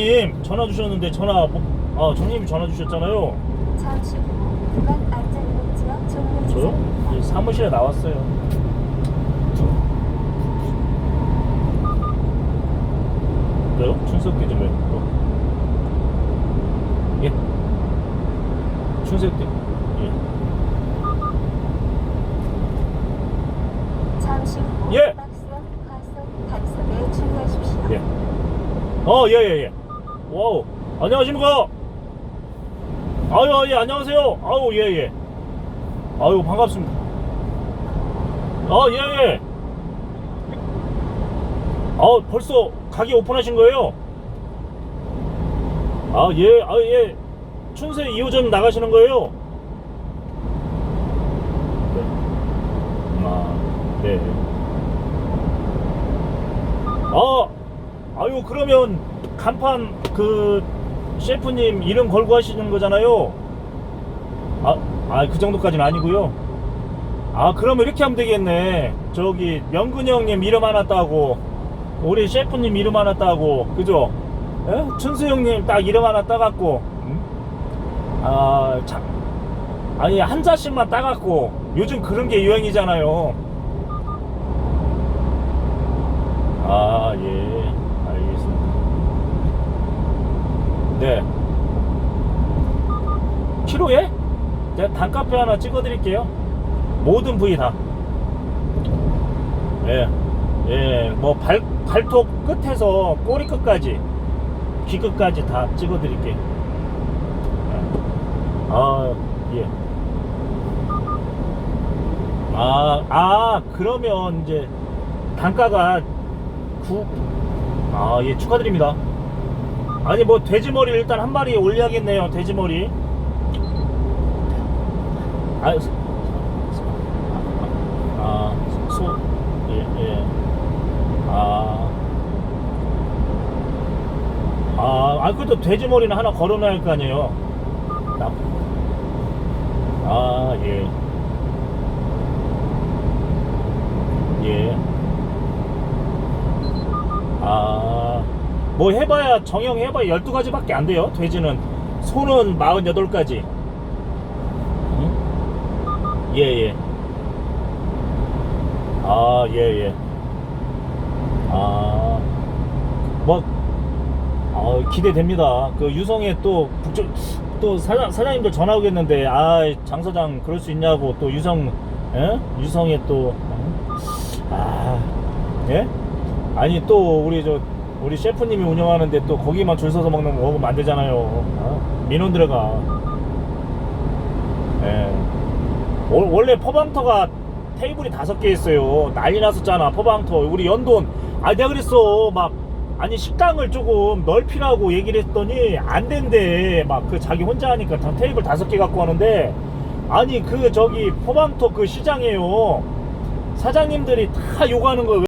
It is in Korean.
님 전화 주셨는데 전화 못, 아 정님이 전화 주셨잖아요. 잠시 후 구간 안전목 지역 종료 저요? 지점입니다. 이 사무실에 나왔어요. 왜요? 춘석기 좀 왜? 예? 춘석기 예. 잠시 후 예. 박스형 과속 단속에 주의하십시오. 예. 어, 예, 예, 예. 와우. 안녕하십니까? 아유, 예, 안녕하세요. 아우, 예, 예. 아유, 반갑습니다. 아, 예, 예. 아, 벌써 가게 오픈하신 거예요? 아, 예, 아, 예. 춘세 2호점 나가시는 거예요? 네. 아, 네. 아, 아유 그러면 간판 그 셰프님 이름 걸고 하시는 거잖아요. 아, 아 그 정도까지는 아니고요. 아 그러면 이렇게 하면 되겠네. 저기 명근이 형님 이름 하나 따고 우리 셰프님 이름 하나 따고 그죠? 예? 춘수 형님 딱 이름 하나 따갖고 음? 아 참. 아니 한 자씩만 따갖고 요즘 그런 게 유행이잖아요. 아, 예. 알겠습니다. 네. 키로에? 제가 단카페 하나 찍어 드릴게요. 모든 부위 다. 예. 예. 뭐 발, 발톱 끝에서 꼬리 끝까지, 귀 끝까지 다 찍어 드릴게요. 아, 예. 아, 아, 그러면 이제 단가가 9. 아, 예, 축하드립니다. 아니, 뭐, 돼지머리 일단 한 마리 올려야겠네요, 돼지머리. 아, 소- 아, 소, 예, 예. 아. 아, 아, 그래도 돼지머리는 하나 걸어놔야 할 거 아니에요. 나- 아, 예. 예. 아, 뭐 해봐야, 정형 해봐야 12가지밖에 안 돼요, 돼지는. 소는 48가지. 예, 예. 아, 예, 예. 아, 기대됩니다. 그 유성에 또 북쪽, 또 사장, 사장님들 전화 오겠는데, 아, 장 사장 그럴 수 있냐고, 또 유성, 예? 유성에 또, 어? 아, 예? 아니 또 우리 저 우리 셰프님이 운영하는데 또 거기만 줄 서서 먹는 거 먹으면 안 되잖아요. 어? 민원 들어가. 예. 월- 원래 퍼방터가 테이블이 다섯 개 있어요. 난리 났었잖아. 퍼방터. 우리 연돈. 아 내가 그랬어. 막 아니 식당을 조금 넓히라고 얘기를 했더니 안 된대. 막 그 자기 혼자 하니까 다 테이블 다섯 개 갖고 하는데 아니 그 저기 퍼방터 그 시장에요. 사장님들이 다 요구하는 거예요.